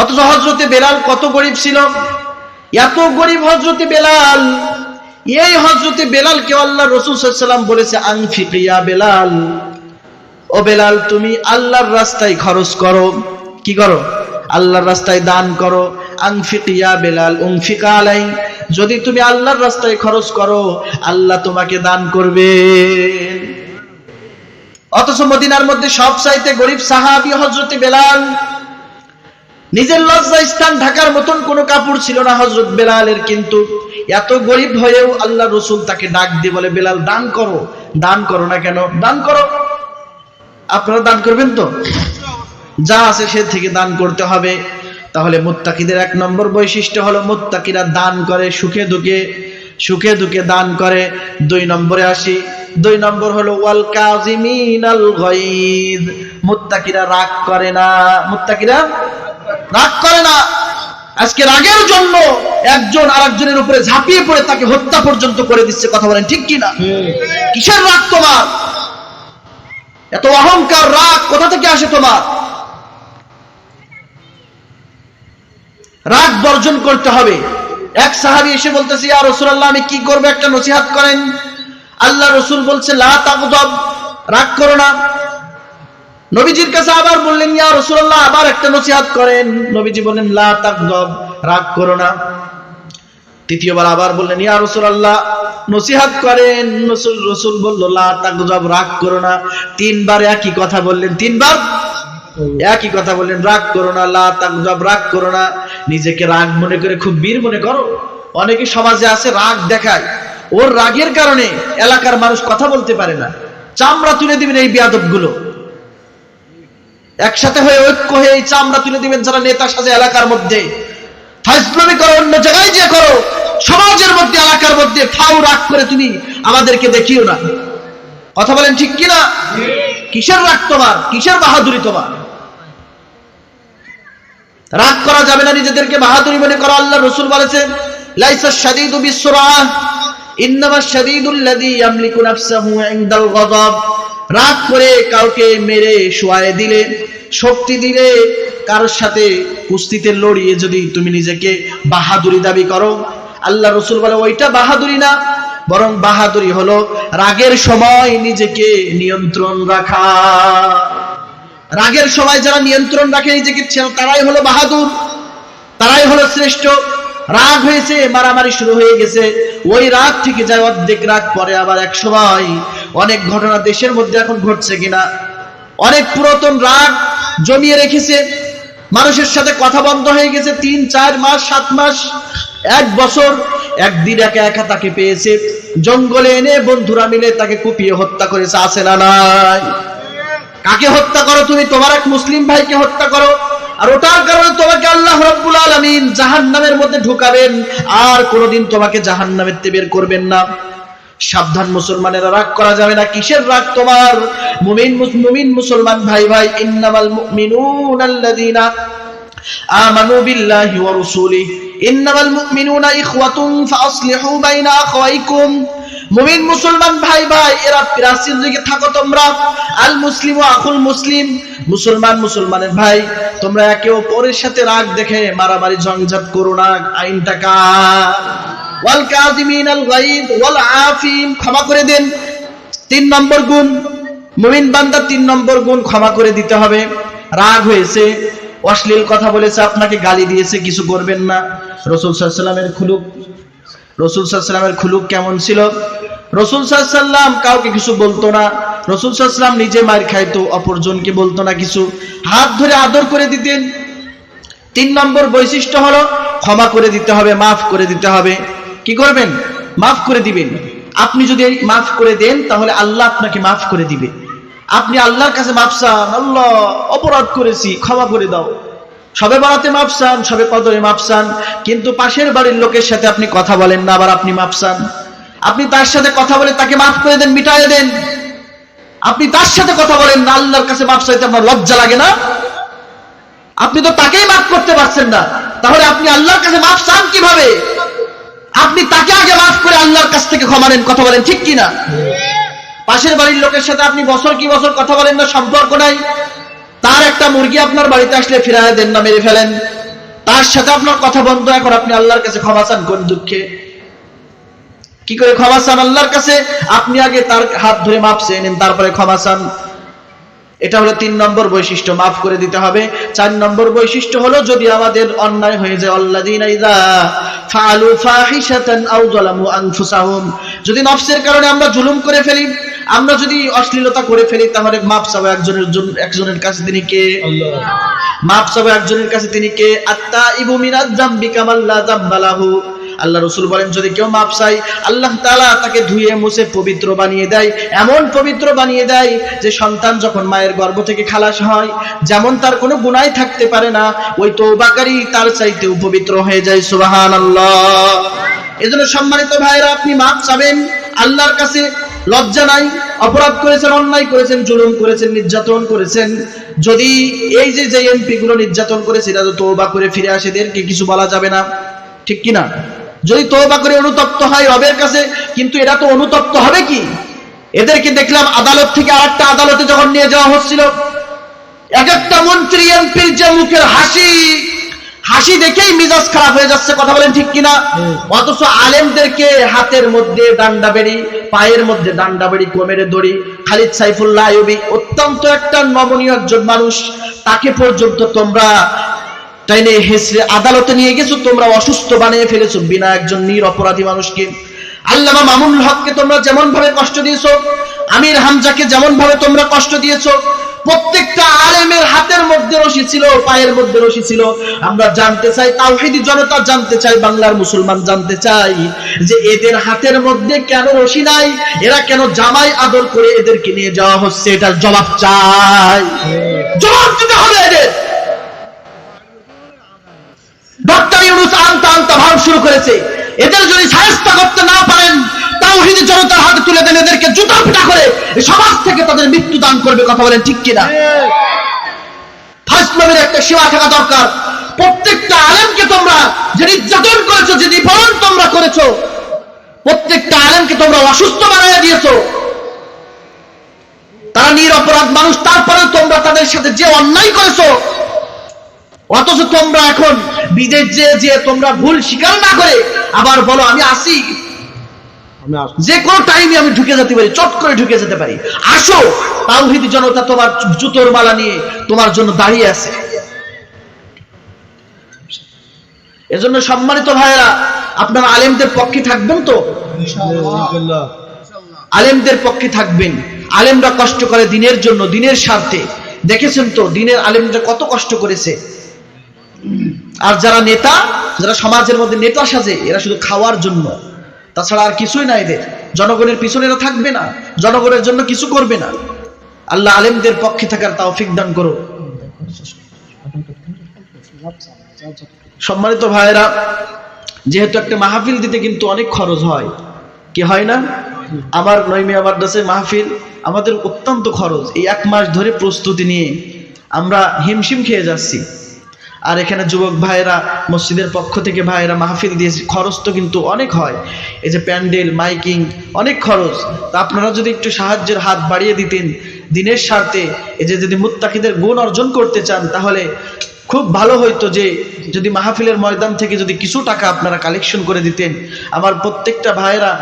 অথচ হজরতে বেলাল কত গরিব ছিল? এত গরিব হজরতে বেলাল। এই হজরতে বেলালকে আল্লাহ রসুল সাল্লাম বলেছে আংফিকিয়া বেলাল। ও বেলাল, তুমি আল্লাহর রাস্তায় খরচ করো। কি করো? আল্লাহর রাস্তায় দান করো। আংফিকিয়া বেলাল উংফিকা আলাই। যদি তুমি আল্লাহর রাস্তায় খরচ করো, আল্লাহ তোমাকে দান করবে। অথচ মদিনার মধ্যে সব চাইতে গরিব সাহাবি হজরতে বেলাল। নিজের লজ্জা স্থান ঢাকার মতন কোনো কাপড় ছিল না হজরত বেলালের, কিন্তু এত গরিব হয়েও আল্লাহ রসুল তাকে ডাক দিয়ে বলে, বেলাল, দান করো। দান করো না কেন? দান করো। আপনারা দান করবেন তো? যা আছে সে থেকে দান করতে হবে। তাহলে মুত্তাকিদের এক নম্বর বৈশিষ্ট্য হলো, মুত্তাকিরা দান করে সুখে দুঃখে সুখে দুঃখে দান করে। দুই নম্বরে আসি। দুই নম্বর হলো, ওয়াল কাজিমিন আল মুত্তাকিরা রাগ করে না। মুত্তাকিরা রাগ করে না। আজকে রাগের জন্য একজন আরেকজনের উপরে ঝাঁপিয়ে পড়ে তাকে হত্যা পর্যন্ত করে দিচ্ছে কথা বলেন ঠিক কি না? কিসের রাগ তোমার? এত অহংকার রাগ কোথা থেকে আসে তোমার? রাগ বর্জন করতে হবে। এক সাহাবি এসে বলতেছে ইয়া রাসূলুল্লাহ আমি কি করব? একটা নসিহাত করেন। আল্লাহ রসুল বলছে লা তাগদাব রাগ করো না। নবীজির কাছে আবার বললেন, ইয়া রাসূলুল্লাহ, আবার একটা নসিহত করেন। নবীজি বললেন, লা তাগদাব রাগ করো না। তৃতীয়বার আবার বললেন, ইয়া রাসূলুল্লাহ, নসিহত করেন। রসুল রসুল বলল, লা তাগদাব রাগ করো না। তিনবার একই কথা বললেন, তিনবার একই কথা বললেন, রাগ করো না, লা তাগদাব রাগ করো না। নিজেকে রাগ মনে করে খুব বীর মনে করো। অনেকে সমাজে আছে রাগ দেখায়। ওর রাগের কারণে এলাকার মানুষ কথা বলতে পারে না। চামড়া তুলে দিবেন এই বিয়াদবগুলো একসাথে হয়ে ঐক্য হয়ে এই চামড়া তুলে দিবেন যারা নেতা সাজে এলাকার মধ্যে। ফাইসলামি করো, অন্য জায়গায় যে করো। সমাজের মধ্যে, এলাকার মধ্যে ফাউ রাগ করে তুমি আমাদেরকে দেখিও না। কথা বলেন ঠিক কিনা? কিসের রাগ তোমার? কিসের বাহাদুরি তোমার? রাগ করা যাবে না নিজেদেরকে, বাহাদুরি মনে করো আল্লাহ রসুল বলেছেন, লাইসা শাদীদু ইন্নামা নাফসাহু রাগ করে কাউকে মেরে শোয়ায় দিলে, শক্তি দিলে কারোর সাথে কুস্তিতে লড়িয়ে যদি তুমি নিজেকে বাহাদুরি দাবি করো? আল্লাহ রসুল বলে, ওইটা বাহাদুরি না, বরং বাহাদুরি হলো রাগের সময় নিজেকে নিয়ন্ত্রণ রাখা। রাগের সময় যারা নিয়ন্ত্রণ রাখে নিজেকে, তারাই হলো বাহাদুর, তারাই হলো শ্রেষ্ঠ। রাগ হয়েছে, মারামারি শুরু হয়ে গেছে, ওই রাগ থেকে যায় অর্ধেক রাগ, পরে আবার এক সময় অনেক ঘটনা দেশের মধ্যে এখন ঘটছে কিনা? অনেক পুরাতন রাগ জমিয়ে রেখেছে। মানুষের সাথে কথা বন্ধ হয়ে গেছে তিন, চার মাস, সাত মাস, এক বছর। একদিন একা একা তাকে পেয়েছে। জঙ্গলে এনে বন্ধুরা মিলে তাকে কুপিয়ে হত্যা করেছে। আছে না নাই? কাকে হত্যা করো তুমি? তোমার এক মুসলিম ভাইকে হত্যা করো। আর ওটার কারণে তোমাকে আল্লাহ রব্বুল আলামিন জাহান্নামের মধ্যে ঢুকাবেন। আর কোনোদিন তোমাকে জাহান্নামের তে বের করবেন না। সাবধান মুসলমানেরা রাগ করা যাবে না। কিসের রাগ তোমার? মুমিন মুমিন মুসলমান ভাই ভাই, ইন্নামাল মুমিনুন আল্লাযীনা আমানু বিল্লাহি ওয়া রাসূলিহি। ইন্নামাল মুমিনুনা ইখওয়াতুন ফাসলিহু বাইনা আখওয়াইকুম। মুমিন মুসলমান ভাই ভাই, এরা প্রাচীন যুগে থাকো তোমরা। আল মুসলিম ও আকুল মুসলিম। মুসলমান মুসলমানের ভাই, তোমরা একে অপরের সাথে রাগ দেখে মারামারি ঝঞ্ঝাট করো না। আইনটা কার? ওয়াল কাযিমিন আল গায়দ ওয়াল আফিন ক্ষমা করে দেন। তিন নম্বর গুণ, মুমিন বান্দা তিন নম্বর গুণ ক্ষমা করে দিতে হবে। রাগ হয়েছে, অশ্লীল কথা বলেছে, আপনাকে গালি দিয়েছে, কিছু করবেন না। রসুল সাল্লামের খুলুক। রসুল সাল্লামের খুলুক কেমন ছিল? রসুল সাল্লাম কাউকে কিছু বলতো না। রসুল সাল্লাম নিজে মার খাইতো, অপরজনকে বলতো না কিছু। হাত ধরে আদর করে দিতেন। তিন নম্বর বৈশিষ্ট্য হলো, ক্ষমা করে দিতে হবে, মাফ করে দিতে হবে। কি করবেন? মাফ করে দিবেন। আপনি যদি মাফ করে দেন, তাহলে আল্লাহ আপনাকে মাফ করে দিবে। আপনি আল্লাহর কাছে মাফ চান, আল্লাহ অপরাধ করেছি, ক্ষমা করে দাও। সবে বাড়াতে মাফ চান, সবে কদরে মাফ চান, কিন্তু পাশের বাড়ির লোকের সাথে আপনি কথা বলেন না, আবার আপনি মাফ চান। আপনি তার সাথে কথা বলে তাকে মাফ করে দেন মিটাই দেন। আপনি তার সাথে কথা বলেন না, আল্লাহর কাছে মাফ চাইতে আপনার লজ্জা লাগে না? আপনি তো তাকেই মাফ করতে পারছেন না। তাহলে আপনি আল্লাহর কাছে মাফ চান কীভাবে? আপনি তাকে আগে মাফ করে আল্লাহর কাছ থেকে ক্ষমা নেন, কথা বলেন, ঠিক কিনা? পাশের বাড়ির লোকের সাথে আপনি বছর কি বছর কথা বলেন না, সম্পর্ক নাই? তার একটা মুরগি আপনার বাড়িতে আসলে ফিরায় দেন না, মেরে ফেলেন। তার সাথে আপনার কথা বন্ধ, এখন আপনি আল্লাহর কাছে ক্ষমা চান, কোন দুঃখে? কি করে ক্ষমা চান আল্লাহর কাছে? আপনি আগে তার হাত ধরে মাপ চেয়ে নেন, তারপরে ক্ষমা চান। এটা হলো তিন নম্বর বৈশিষ্ট্য, মাফ করে দিতে হবে। চার নম্বর বৈশিষ্ট্য হলো, যদি আমাদের অন্যায় হয়ে যায়, আল্লাযীনা ফাহিশাতান আও যালামু আনফুসাহুম। যদি নফসের কারণে আমরা জুলুম করে ফেলি আমরা যদি অশ্লীলতা করে ফেলি তাহলে মাপ চাবো একজনের একজনের কাছে তিনি কে? মাপ চাবো একজনের কাছে তিনি কে? আত্মা ইবু মিনাজ জাম্বি কামাল্লা জাম্বালাহু আল্লাহ রসুল বলেন, যদি কেউ মাপ চাই আল্লাহ তালা তাকে ধুয়ে মুছে পবিত্র বানিয়ে দেয়। এমন পবিত্র বানিয়ে দেয় যে সন্তান যখন মায়ের গর্ভ থেকে খালাস হয়, যেমন তার কোনো গুনাই থাকতে পারে না, ওই তৌবাকারী তার চাইতেও পবিত্র হয়ে যায় সুবাহান আল্লাহ এজন্য সম্মানিত ভাইরা আপনি মাপ চাবেন, আল্লাহর কাছে লজ্জা নাই, অপরাধ করেছেন, অন্যায় করেছেন, জুলুম করেছেন, নির্যাতন করেছেন। যদি এই যে যে এমপি গুলো নির্যাতন করেছে, এরা তো তৌবা করে ফিরে আসে, এদেরকে কিছু বলা যাবে না। ঠিক কি না যদি তৌবা করে অনুতপ্ত হয় রবের কাছে কিন্তু এরা তো অনুতপ্ত হবে কি? এদেরকে দেখলাম আদালত থেকে আরেকটা আদালতে যখন নিয়ে যাওয়া হচ্ছিল এক একটা মন্ত্রী এমপির যে মুখের হাসি হাসি দেখেই মিজাজ খারাপ হয়ে যাচ্ছে কথা বলেন ঠিক কিনা? অথচ আলেমদেরকে হাতের মধ্যে ডান্ডা বেড়ি পায়ের মধ্যে ডান্ডা বেড়ি কোমেরে দড়ি। খালিদ সাইফুল্লাহ অত্যন্ত একটা নমনীয় একজন মানুষ তাকে পর্যন্ত তোমরা তাই নিয়ে হেসরে আদালতে নিয়ে গেছো, তোমরা অসুস্থ বানিয়ে ফেলেছো, বিনা একজন নির অপরাধী মানুষকে। আল্লামা মামুনুল হককে তোমরা যেমন ভাবে কষ্ট দিয়েছ, আমির হামজাকে যেমন ভাবে তোমরা কষ্ট দিয়েছ, প্রত্যেকটা আলেমের হাতের মধ্যে রশি ছিল, পায়ের মধ্যে রশি ছিল। আমরা জানতে চাই, তাওহীদি জনতা জানতে চাই, বাংলার মুসলমান জানতে চাই যে এদের হাতের মধ্যে কেন রশি নাই, এরা কেন জামাই আদর করে এদেরকে নিয়ে যাওয়া হচ্ছে, এটার জবাব চাই। জবাব দিতে হবে এদের। ইউনুস আনতা আনতা ভাব শুরু করেছে। এদের যদি সাহেস্তা করতে না পারেন, তাওহীদ জনতার হাতে তুলে দেন এদেরকে জুতা পিটা করে সমাজ থেকে তাদের মৃত্যু দান করবে কথা বলেন ঠিক কিনা? ফার্স্ট নবীর একটা সেবা থাকা দরকার। প্রত্যেকটা আলেমকে তোমরা যে নির্যাতন করেছ, যে নিপরণ তোমরা করেছ, প্রত্যেকটা আলেমকে তোমরা অসুস্থ বানিয়ে দিয়েছ। তারা নিরপরাধ মানুষ তারপরে তোমরা তাদের সাথে যে অন্যায় করেছ অথচ তোমরা এখন বিদেশ যে যে তোমরা ভুল স্বীকার না করে আবার বলো আমি আসি। যে কোনো টাইমে আমি ঢুকে যেতে পারি চট করে ঢুকে যেতে পারি। আসো তাওহীদ জনতা তোমার জুতোর মালা নিয়ে তোমার জন্য দাঁড়িয়ে আছে। এজন্য সম্মানিত ভাইয়েরা আপনারা আলেমদের পক্ষে থাকবেন তো? আলেমদের পক্ষে থাকবেন। আলেমরা কষ্ট করে দিনের জন্য দিনের স্বার্থে। দেখেছেন তো দিনের আলেমরা কত কষ্ট করেছে। আর যারা নেতা, যারা সমাজের মধ্যে নেতা সাজে, এরা শুধু খাওয়ার জন্য। তাছাড়া আর কিছুই না এদের। জনগণের পিছনে এরা থাকবে না। জনগণের জন্য কিছু করবে না। আল্লাহ আলেমদের পক্ষে থাকার তৌফিক দান করো সম্মানিত ভাইয়েরা, যেহেতু একটা মাহফিল দিতে কিন্তু অনেক খরচ হয়। কি হয় না? আমার নইমিয়া মাদ্রাসে মাহফিল আমাদের অত্যন্ত খরচ। এই এক মাস ধরে প্রস্তুতি নিয়ে আমরা হিমশিম খেয়ে যাচ্ছি। আর এখানে যুবক ভাইয়েরা, মসজিদের পক্ষ থেকে ভাইয়েরা মাহফিল দিয়েছে খরচ তো কিন্তু অনেক হয়। এই যে প্যান্ডেল, মাইকিং, অনেক খরচ। তা আপনারা যদি একটু সাহায্যের হাত বাড়িয়ে দিতেন, দিনের স্বার্থে এই যে যদি মুত্তাকিদের গুণ অর্জন করতে চান, তাহলে খুব ভালো হইতো যে যদি মাহফিলের ময়দান থেকে যদি কিছু টাকা আপনারা কালেকশন করে দিতেন। আমার প্রত্যেকটা ভাইয়েরা